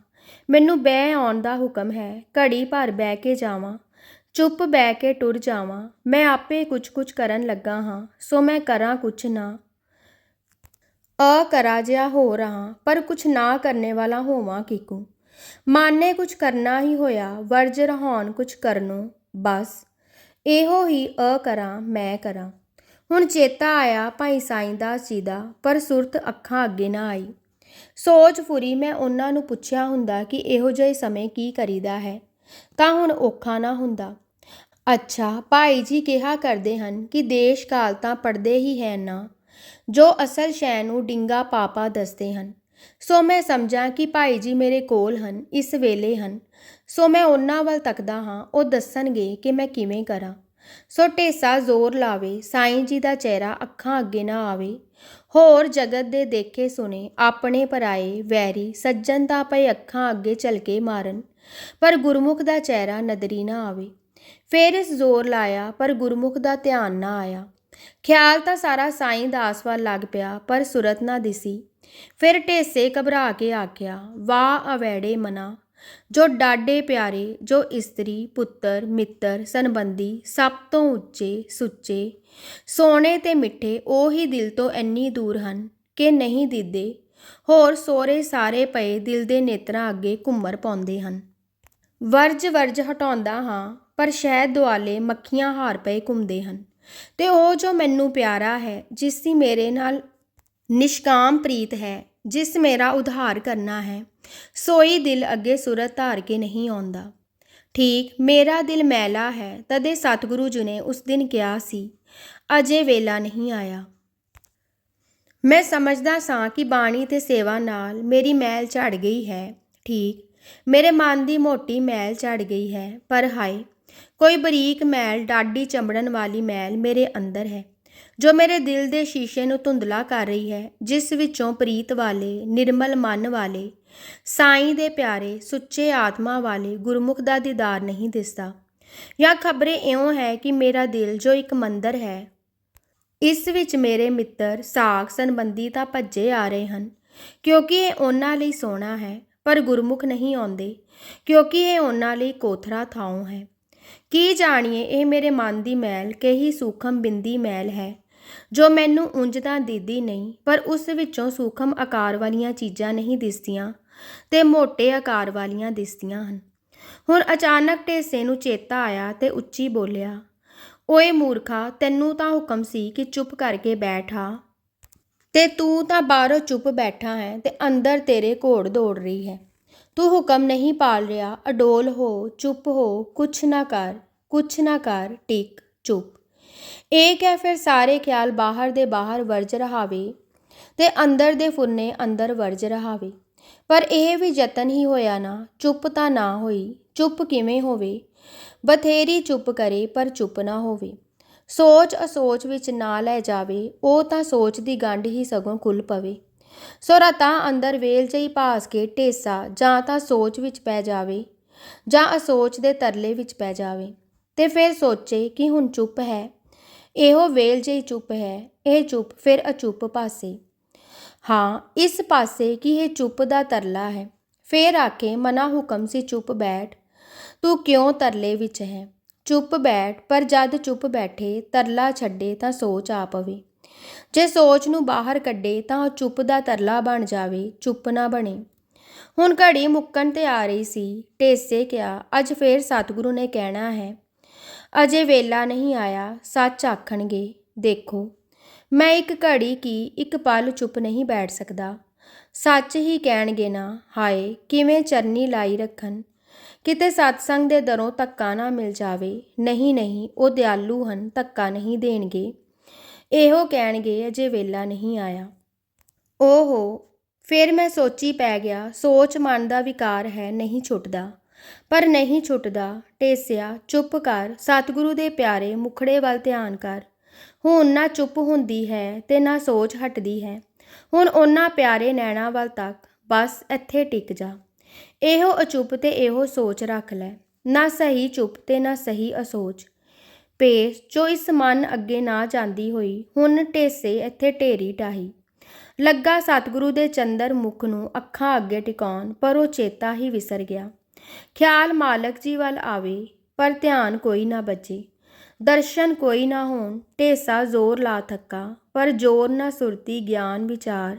ਮੈਨੂੰ ਬਹਿ ਆਉਣ ਦਾ ਹੁਕਮ ਹੈ, ਘੜੀ ਭਰ ਬਹਿ ਕੇ ਜਾਵਾਂ। ਚੁੱਪ ਬਹਿ ਕੇ ਟੁਰ ਜਾਵਾਂ। ਮੈਂ ਆਪੇ ਕੁਝ ਕੁਝ ਕਰਨ ਲੱਗਾ ਹਾਂ, ਸੋ ਮੈਂ ਕਰਾਂ ਕੁਛ ਨਾ। ਅ ਕਰਾ ਜਿਹਾ ਹੋ ਰਹਾ, ਪਰ ਕੁਛ ਨਾ ਕਰਨੇ ਵਾਲਾ ਹੋਵਾਂ ਕਿਕੂ। ਮਾਨੇ ਕੁਛ ਕਰਨਾ ਹੀ ਹੋਇਆ, ਵਰਜ ਰਹਾਉਣ ਕੁਛ ਕਰਨੋਂ, ਬਸ। ਇਹੋ ਹੀ ਅ ਕਰਾਂ, ਮੈਂ ਕਰਾਂ। ਹੁਣ ਚੇਤਾ ਆਇਆ ਭਾਈ ਸਾਈਂ ਸਾਈਂਦਾਸ ਜੀ ਦਾ ਪਰ ਸੁਰਤ ਅੱਖਾਂ ਅੱਗੇ ਨਾ ਆਈ। ਸੋਚ ਫੁਰੀ ਮੈਂ ਉਹਨਾਂ ਨੂੰ ਪੁੱਛਿਆ ਹੁੰਦਾ ਕਿ ਇਹੋ ਜਿਹੇ ਸਮੇਂ ਕੀ ਕਰੀਦਾ ਹੈ। ਤਾਂ ਹੁਣ ਔਖਾ ਨਾ ਹੁੰਦਾ। ਅੱਛਾ, ਭਾਈ ਜੀ ਕਿਹਾ ਕਰਦੇ ਹਨ ਕਿ ਦੇਸ਼ ਕਾਲ ਤਾਂ ਪੜਦੇ ਹੀ ਹੈ ਨਾ। ਜੋ ਅਸਲ ਸ਼ੈ ਨੂੰ ਡਿੰਗਾ ਪਾਪਾ ਦੱਸਦੇ ਹਨ। ਸੋ ਮੈਂ ਸਮਝਾਂ ਕਿ ਭਾਈ ਜੀ ਮੇਰੇ ਕੋਲ ਹਨ, ਇਸ ਵੇਲੇ ਹਨ। ਸੋ ਮੈਂ ਉਹਨਾਂ ਵੱਲ ਤੱਕਦਾ ਹਾਂ, ਉਹ ਦੱਸਣਗੇ ਕਿ ਮੈਂ ਕਿਵੇਂ ਕਰਾਂ। ਸੋ ਢੇਸਾ ਜ਼ੋਰ ਲਾਵੇ, ਸਾਈਂ ਜੀ ਦਾ ਚਿਹਰਾ ਅੱਖਾਂ ਅੱਗੇ ਨਾ ਆਵੇ। ਹੋਰ ਜਗਤ ਦੇ ਦੇਖੇ ਸੁਨੇ, ਆਪਣੇ ਪਰਾਏ ਵੈਰੀ ਸੱਜਣ ਤਾਂ ਪਏ ਅੱਖਾਂ ਅੱਗੇ ਝਲਕੇ ਮਾਰਨ, ਪਰ ਗੁਰਮੁਖ ਦਾ ਚਿਹਰਾ ਨਦਰੀ ਨਾ ਆਵੇ। ਫੇਰ ਇਸ ਜ਼ੋਰ ਲਾਇਆ, ਪਰ ਗੁਰਮੁਖ ਦਾ ਧਿਆਨ ਨਾ ਆਇਆ। ਖਿਆਲ ਤਾਂ ਸਾਰਾ ਸਾਈਂ ਦਾਸ ਵੱਲ ਲੱਗ ਪਿਆ, ਪਰ ਸੁਰਤ ਨਾ ਦਿਸੀ। ਫਿਰ ਢੇਸੇ ਘਬਰਾ ਕੇ ਆਖਿਆ, ਵਾਹ ਅਵੈੜੇ ਮਨਾ, ਜੋ ਡਾਡੇ ਪਿਆਰੇ, ਜੋ ਇਸਤਰੀ, ਪੁੱਤਰ, ਮਿੱਤਰ, ਸੰਬੰਧੀ ਸਭ ਤੋਂ ਉੱਚੇ, ਸੁੱਚੇ, ਸੋਹਣੇ ਤੇ ਮਿੱਠੇ ਉਹੀ ਦਿਲ ਤੋਂ ਇੰਨੀ ਦੂਰ ਹਨ ਕਿ ਨਹੀਂ ਦਿਦੇ, ਹੋਰ ਸੋਰੇ ਸਾਰੇ ਪਏ ਦਿਲ ਦੇ ਨੇਤਰਾਂ ਅੱਗੇ ਘੁੰਮਰ ਪਾਉਂਦੇ ਹਨ। ਵਰਜ ਵਰਜ ਹਟਾਉਂਦਾ ਹਾਂ, ਪਰ ਸ਼ਹਿਦ ਦੁਆਲੇ ਮੱਖੀਆਂ ਹਾਰ ਪਏ ਘੁੰਮਦੇ ਹਨ। ਤੇ ਉਹ ਜੋ ਮੈਨੂੰ ਪਿਆਰਾ ਹੈ, ਜਿਸ ਦੀ ਮੇਰੇ ਨਾਲ ਨਿਸ਼ਕਾਮ ਪ੍ਰੀਤ ਹੈ, ਜਿਸ ਮੇਰਾ ਉਧਾਰ ਕਰਨਾ ਹੈ। ਸੋਈ ਦਿਲ ਅੱਗੇ ਸੁਰਤ ਧਾਰ ਕੇ ਨਹੀਂ ਆਉਂਦਾ। ਠੀਕ, ਮੇਰਾ ਦਿਲ ਮੈਲਾ ਹੈ, ਤਦੇ ਸਤਿਗੁਰੂ ਜੀ ਨੇ ਉਸ ਦਿਨ ਕਿਹਾ ਸੀ, ਅਜੇ ਵੇਲਾ ਨਹੀਂ ਆਇਆ। ਮੈਂ ਸਮਝਦਾ ਸਾਂ ਕਿ ਬਾਣੀ ਤੇ ਸੇਵਾ ਨਾਲ ਮੇਰੀ ਮੈਲ ਝੜ ਗਈ ਹੈ। ਠੀਕ, ਮੇਰੇ ਮਨ ਦੀ ਮੋਟੀ ਮੈਲ ਝੜ ਗਈ ਹੈ, ਪਰ ਹਾਏ, ਕੋਈ ਬਰੀਕ ਮੈਲ ਡਾਡੀ ਚਮੜਨ ਵਾਲੀ ਮੈਲ ਮੇਰੇ ਅੰਦਰ ਹੈ। ਜੋ ਮੇਰੇ ਦਿਲ ਦੇ ਸ਼ੀਸ਼ੇ ਨੂੰ ਧੁੰਦਲਾ ਕਰ ਰਹੀ ਹੈ, ਜਿਸ ਵਿੱਚੋਂ ਪ੍ਰੀਤ ਵਾਲੇ, ਨਿਰਮਲ ਮਨ ਵਾਲੇ, ਸਾਈਂ ਦੇ ਪਿਆਰੇ, ਸੁੱਚੇ ਆਤਮਾ ਵਾਲੇ ਗੁਰਮੁਖ ਦਾ ਦੀਦਾਰ ਨਹੀਂ ਦਿਸਦਾ। ਜਾਂ ਖਬਰੇ ਇਉਂ ਹੈ ਕਿ ਮੇਰਾ ਦਿਲ ਜੋ ਇੱਕ ਮੰਦਰ ਹੈ, ਇਸ ਵਿੱਚ ਮੇਰੇ ਮਿੱਤਰ ਸਾਖ ਸੰਬੰਧੀ ਤਾਂ ਭੱਜੇ ਆ ਰਹੇ ਹਨ, ਕਿਉਂਕਿ ਇਹ ਉਹਨਾਂ ਲਈ ਸੋਹਣਾ ਹੈ, ਪਰ ਗੁਰਮੁਖ ਨਹੀਂ ਆਉਂਦੇ, ਕਿਉਂਕਿ ਇਹ ਉਹਨਾਂ ਲਈ ਕੋਥਰਾ ਥਾਂ ਹੈ। ਕੀ ਜਾਣੀਏ, ਇਹ ਮੇਰੇ ਮਨ ਦੀ ਮੈਲ, ਕਹੀ ਸੂਖਮ ਬਿੰਦੀ ਮੈਲ ਹੈ। ਜੋ ਮੈਨੂੰ ਉਂਝ ਤਾਂ ਦੀਦੀ ਨਹੀਂ, ਪਰ ਉਸ ਵਿੱਚੋਂ ਸੂਖਮ ਆਕਾਰ ਵਾਲੀਆਂ ਚੀਜ਼ਾਂ ਨਹੀਂ ਦਿਸਦੀਆਂ, ਤੇ ਮੋٹے ਆਕਾਰ ਵਾਲੀਆਂ ਦਿਸਦੀਆਂ ਹਨ। ਹੁਣ ਅਚਾਨਕ ਢੇਸੇ ਨੂੰ ਚੇਤਾ ਆਇਆ ਤੇ ਉੱਚੀ ਬੋਲਿਆ, ਓਏ ਮੂਰਖਾ, ਤੈਨੂੰ ਤਾਂ ਹੁਕਮ ਸੀ ਕਿ ਚੁੱਪ ਕਰਕੇ ਬੈਠਾ ਤੇ ਤੂੰ ਤਾਂ ਬਾਹਰੋਂ ਚੁੱਪ ਬੈਠਾ ਹੈ ਤੇ ਅੰਦਰ ਤੇਰੇ ਘੋੜ ਦੌੜ ਰਹੀ ਹੈ। ਤੂੰ ਹੁਕਮ ਨਹੀਂ ਪਾਲ ਰਿਹਾ, ਅਡੋਲ ਹੋ, ਚੁੱਪ ਹੋ, ਕੁਛ ਨਾ ਕਰ, ਕੁਛ ਨਾ ਕਰ, ਟਿਕ, ਚੁੱਪ। ਇਹ ਕਹਿ ਫਿਰ ਸਾਰੇ ਖਿਆਲ ਬਾਹਰ ਦੇ ਬਾਹਰ ਵਰਜ ਰਹਾਵੇ ਤੇ ਅੰਦਰ ਦੇ ਫੁਰਨੇ ਅੰਦਰ ਵਰਜ ਰਹਾਵੇ। ਪਰ ਇਹ ਵੀ ਯਤਨ ਹੀ ਹੋਇਆ ਨਾ, ਚੁੱਪ ਤਾਂ ਨਾ ਹੋਈ, ਚੁੱਪ ਕਿਵੇਂ ਹੋਵੇ? ਬਥੇਰੀ ਚੁੱਪ ਕਰੇ, ਪਰ ਚੁੱਪ ਨਾ ਹੋਵੇ। ਸੋਚ ਅਸੋਚ ਵਿੱਚ ਨਾ ਲੈ ਜਾਵੇ, ਉਹ ਤਾਂ ਸੋਚ ਦੀ ਗੰਢ ਹੀ ਸਗੋਂ ਖੁੱਲ ਪਵੇ। ਸੋ ਤਾਂ ਅੰਦਰ ਵੇਲ ਜਈ ਭਾਸ ਕੇ ਢੇਸਾ ਜਾਂ ਤਾਂ ਸੋਚ ਵਿੱਚ ਪੈ ਜਾਵੇ ਜਾਂ ਅਸੋਚ ਦੇ ਤਰਲੇ ਵਿੱਚ ਪੈ ਜਾਵੇ ਤੇ ਫਿਰ ਸੋਚੇ ਕਿ ਹੁਣ ਚੁੱਪ ਹੈ। ਇਹੋ ਵੇਲ ਜਈ ਚੁੱਪ ਹੈ। ਇਹ ਚੁੱਪ ਫਿਰ ਅਚੁੱਪ ਪਾਸੇ। ਹਾਂ, ਇਸ ਪਾਸੇ ਕਿ ਇਹ ਚੁੱਪ ਦਾ ਤਰਲਾ ਹੈ। ਫੇਰ ਆਕੇ ਮਨਾ ਹੁਕਮ ਸੀ ਚੁੱਪ ਬੈਠ। ਤੂੰ ਕਿਉਂ ਤਰਲੇ ਵਿੱਚ ਹੈ? ਚੁੱਪ ਬੈਠ, ਪਰ ਜਦ ਚੁੱਪ ਬੈਠੇ ਤਰਲਾ ਛੱਡੇ ਤਾਂ ਸੋਚ ਆ ਪਵੇ। ਜੇ ਸੋਚ ਨੂੰ ਬਾਹਰ ਕੱਢੇ ਤਾਂ ਉਹ ਚੁੱਪ ਦਾ ਤਰਲਾ ਬਣ ਜਾਵੇ, ਚੁੱਪ ਨਾ ਬਣੇ। ਹੁਣ ਘੜੀ ਮੁੱਕਣ ਤੇ ਆ ਰਹੀ ਸੀ, ਢੇਸੇ ਕਿਹਾ, ਅੱਜ ਫੇਰ ਸਤਿਗੁਰੂ ਨੇ ਕਹਿਣਾ ਹੈ। ਅਜੇ ਵੇਲਾ ਨਹੀਂ ਆਇਆ, ਸੱਚ ਆਖਣਗੇ, ਦੇਖੋ। ਮੈਂ ਇੱਕ ਘੜੀ ਕੀ ਇੱਕ ਪਲ ਚੁੱਪ ਨਹੀਂ ਬੈਠ ਸਕਦਾ। ਸੱਚ ਹੀ ਕਹਿਣਗੇ ਨਾ, ਹਾਏ, ਕਿਵੇਂ ਚਰਨੀ ਲਾਈ ਰੱਖਣ। ਕਿਤੇ ਸਤਸੰਗ ਦੇ ਦਰੋਂ ਧੱਕਾ ਨਾ ਮਿਲ ਜਾਵੇ। ਨਹੀਂ ਨਹੀਂ, ਉਹ ਦਿਆਲੂ ਹਨ, ਧੱਕਾ ਨਹੀਂ ਦੇਣਗੇ। ਇਹੋ ਕਹਿਣਗੇ, ਅਜੇ ਵੇਲਾ ਨਹੀਂ ਆਇਆ। ਓਹੋ, ਫਿਰ ਮੈਂ ਸੋਚੀ ਪੈ ਗਿਆ, ਸੋਚ ਮਨ ਦਾ ਵਿਕਾਰ ਹੈ, ਨਹੀਂ ਛੁੱਟਦਾ। ਪਰ ਨਹੀਂ ਛੁੱਟਦਾ, ਟੇਸਿਆ, ਚੁੱਪ ਕਰ, ਸਤਿਗੁਰੂ ਦੇ ਪਿਆਰੇ ਮੁਖੜੇ ਵੱਲ ਧਿਆਨ ਕਰ। ਹੁਣ ਨਾ ਚੁੱਪ ਹੁੰਦੀ ਹੈ ਤੇ ਨਾ ਸੋਚ ਹਟਦੀ ਹੈ। ਹੁਣ ਉਹਨਾਂ ਪਿਆਰੇ ਨੈਣਾ ਵੱਲ ਤੱਕ, ਬਸ ਇੱਥੇ ਟਿਕ ਜਾ। ਇਹੋ ਅਚੁੱਪ ਤੇ ਇਹੋ ਸੋਚ ਰੱਖ ਲੈ। ਨਾ ਸਹੀ ਚੁੱਪ ਤੇ ਨਾ ਸਹੀ ਅਸੋਚ। ਪੇਸ਼ ਜੋ ਇਸ ਮਨ ਅੱਗੇ ਨਾ ਜਾਂਦੀ ਹੋਈ, ਹੁਣ ਢੇਸੇ ਇੱਥੇ ਢੇਰੀ ਟਾਹੀ। ਲੱਗਾ ਸਤਿਗੁਰੂ ਦੇ ਚੰਦਰ ਮੁਖ ਨੂੰ ਅੱਖਾਂ ਅੱਗੇ ਟਿਕਾਉਣ, ਪਰ ਉਹ ਚੇਤਾ ਹੀ ਵਿਸਰ ਗਿਆ। ਖਿਆਲ ਮਾਲਕ ਜੀ ਵੱਲ ਆਵੇ, ਪਰ ਧਿਆਨ ਕੋਈ ਨਾ ਬਚੇ ਦਰਸ਼ਨ ਕੋਈ ਨਾ ਹੋਣ, ਢੇਸਾ ਜ਼ੋਰ ਲਾ ਥੱਕਾ, ਪਰ ਜ਼ੋਰ ਨਾ ਸੁਰਤੀ ਗਿਆਨ ਵਿਚਾਰ।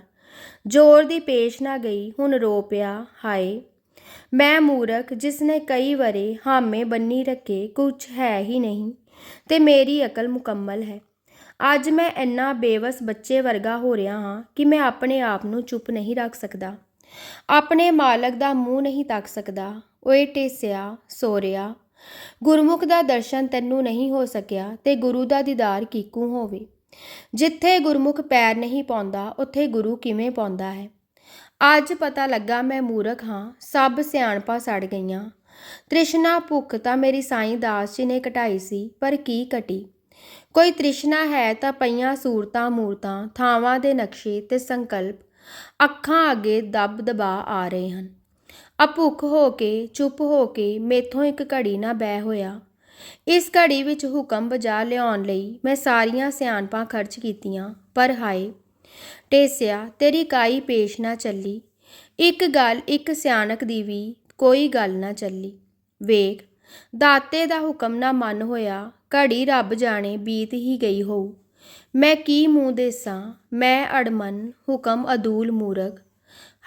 ਜ਼ੋਰ ਦੀ ਪੇਸ਼ ਨਾ ਗਈ, ਹੁਣ ਰੋ ਪਿਆ, ਹਾਏ। ਮੈਂ ਮੂਰਖ, ਜਿਸ ਨੇ ਕਈ ਵਰੇ ਹਾਮੇ ਬੰਨੀ ਰੱਖੇ, ਕੁਛ ਹੈ ਹੀ ਨਹੀਂ। ਤੇ ਮੇਰੀ ਅਕਲ ਮੁਕੰਮਲ ਹੈ। ਅੱਜ ਮੈਂ ਇੰਨਾ ਬੇਵਸ ਬੱਚੇ ਵਰਗਾ ਹੋ ਰਿਹਾ ਹਾਂ ਕਿ ਮੈਂ ਆਪਣੇ ਆਪ ਨੂੰ ਚੁੱਪ ਨਹੀਂ ਰੱਖ ਸਕਦਾ। ਆਪਣੇ ਮਾਲਕ ਦਾ ਮੂੰਹ ਨਹੀਂ ਤੱਕ ਸਕਦਾ। ਓਏ ਟੇਸਿਆ, ਸੋਰਿਆ, ਗੁਰਮੁਖ ਦਾ ਦਰਸ਼ਨ ਤੈਨੂੰ ਨਹੀਂ ਹੋ ਸਕਿਆ ਤੇ ਗੁਰੂ ਦਾ ਦੀਦਾਰ ਕੀਕੂ ਹੋਵੇ। ਜਿੱਥੇ ਗੁਰਮੁਖ ਪੈਰ ਨਹੀਂ ਪਾਉਂਦਾ, ਉੱਥੇ ਗੁਰੂ ਕਿਵੇਂ ਪਾਉਂਦਾ ਹੈ? ਅੱਜ ਪਤਾ ਲੱਗਾ ਮੈਂ ਮੂਰਖ ਹਾਂ, ਸਭ ਸਿਆਣਪਾਂ ਸੜ ਗਈਆਂ। ਤ੍ਰਿਸ਼ਨਾ ਭੁੱਖ ਤਾਂ ਮੇਰੀ ਸਾਈਂ ਦਾਸ ਜੀ ਨੇ ਘਟਾਈ ਸੀ, ਪਰ ਕੀ ਘਟੀ? ਕੋਈ ਤ੍ਰਿਸ਼ਨਾ ਹੈ ਤਾਂ ਪਈਆਂ ਸੂਰਤਾਂ ਮੂਰਤਾਂ, ਥਾਵਾਂ ਦੇ ਨਕਸ਼ੇ ਤੇ ਸੰਕਲਪ, ਅੱਖਾਂ ਅੱਗੇ ਦਬ ਦਬਾ ਆ ਰਹੇ ਹਨ। ਅਭੁੱਖ ਹੋ ਕੇ, ਚੁੱਪ ਹੋ ਕੇ ਮੇਥੋਂ ਇੱਕ ਘੜੀ ਨਾ ਬਹਿ ਹੋਇਆ। ਇਸ ਘੜੀ ਵਿੱਚ ਹੁਕਮ ਬਜਾ ਲਿਆਉਣ ਲਈ ਮੈਂ ਸਾਰੀਆਂ ਸਿਆਣਪਾਂ ਖਰਚ ਕੀਤੀਆਂ, ਪਰ ਹਾਏ! ਟੇਸਿਆ, ਤੇਰੀ ਕਾਈ ਪੇਸ਼ ਨਾ ਚੱਲੀ। ਇੱਕ ਗੱਲ ਇੱਕ ਸਿਆਣਕ ਦੀ ਵੀ ਕੋਈ ਗੱਲ ਨਾ ਚੱਲੀ। ਵੇਖ, ਦਾਤੇ ਦਾ ਹੁਕਮ ਨਾ ਮੰਨ ਹੋਇਆ, ਘੜੀ ਰੱਬ ਜਾਣੇ ਬੀਤ ਹੀ ਗਈ ਹੋਊ। ਮੈਂ ਕੀ ਮੂੰਹ ਦੇਸਾਂ? ਮੈਂ ਅੜਮਨ, ਹੁਕਮ ਅਦੂਲ ਮੂਰਖ।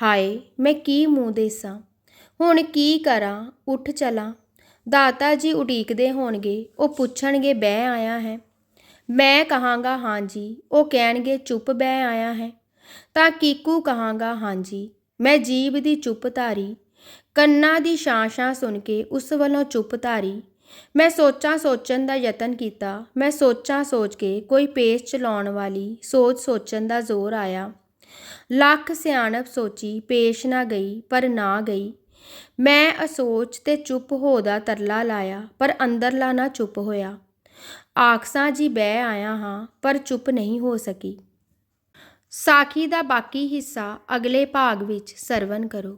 ਹਾਏ, ਮੈਂ ਕੀ ਮੂੰਹ ਦੇਸਾਂ? ਹੁਣ ਕੀ ਕਰਾਂ? ਉੱਠ ਚਲਾਂ। ਦਾਤਾ ਜੀ ਉਡੀਕਦੇ ਹੋਣਗੇ, ਉਹ ਪੁੱਛਣਗੇ, ਬਹਿ ਆਇਆ ਹੈ। ਮੈਂ ਕਹਾਂਗਾ ਹਾਂਜੀ ਉਹ ਕਹਿਣਗੇ, ਚੁੱਪ ਬਹਿ ਆਇਆ ਹੈ। ਤਾਂ ਕੀਕੂ ਕਹਾਂਗਾ ਹਾਂਜੀ ਮੈਂ ਜੀਬ ਦੀ ਚੁੱਪ ਧਾਰੀ। ਕੰਨਾਂ ਦੀ ਛਾਂ ਛਾਂ ਸੁਣ ਕੇ ਉਸ ਵੱਲੋਂ ਚੁੱਪ ਧਾਰੀ, ਮੈਂ ਸੋਚਾਂ ਸੋਚਣ ਦਾ ਯਤਨ ਕੀਤਾ, ਮੈਂ ਸੋਚਾਂ ਸੋਚ ਕੇ ਕੋਈ ਪੇਸ਼ ਚਲਾਉਣ ਵਾਲੀ ਸੋਚ ਸੋਚਣ ਦਾ ਜ਼ੋਰ ਆਇਆ। ਲੱਖ ਸਿਆਣਪ ਸੋਚੀ ਪੇਸ਼ ਨਾ ਗਈ, ਪਰ ਨਾ ਗਈ। ਮੈਂ ਅਸੋਚ ਤੇ ਚੁੱਪ ਹੋ ਦਾ ਤਰਲਾ ਲਾਇਆ, ਪਰ ਅੰਦਰਲਾ ਨਾ ਚੁੱਪ ਹੋਇਆ। ਆਖਸਾਂ ਜੀ ਬਹਿ ਆਇਆ ਹਾਂ, ਪਰ ਚੁੱਪ ਨਹੀਂ ਹੋ ਸਕੀ। ਸਾਖੀ ਦਾ ਬਾਕੀ ਹਿੱਸਾ ਅਗਲੇ ਭਾਗ ਵਿੱਚ ਸਰਵਨ ਕਰੋ।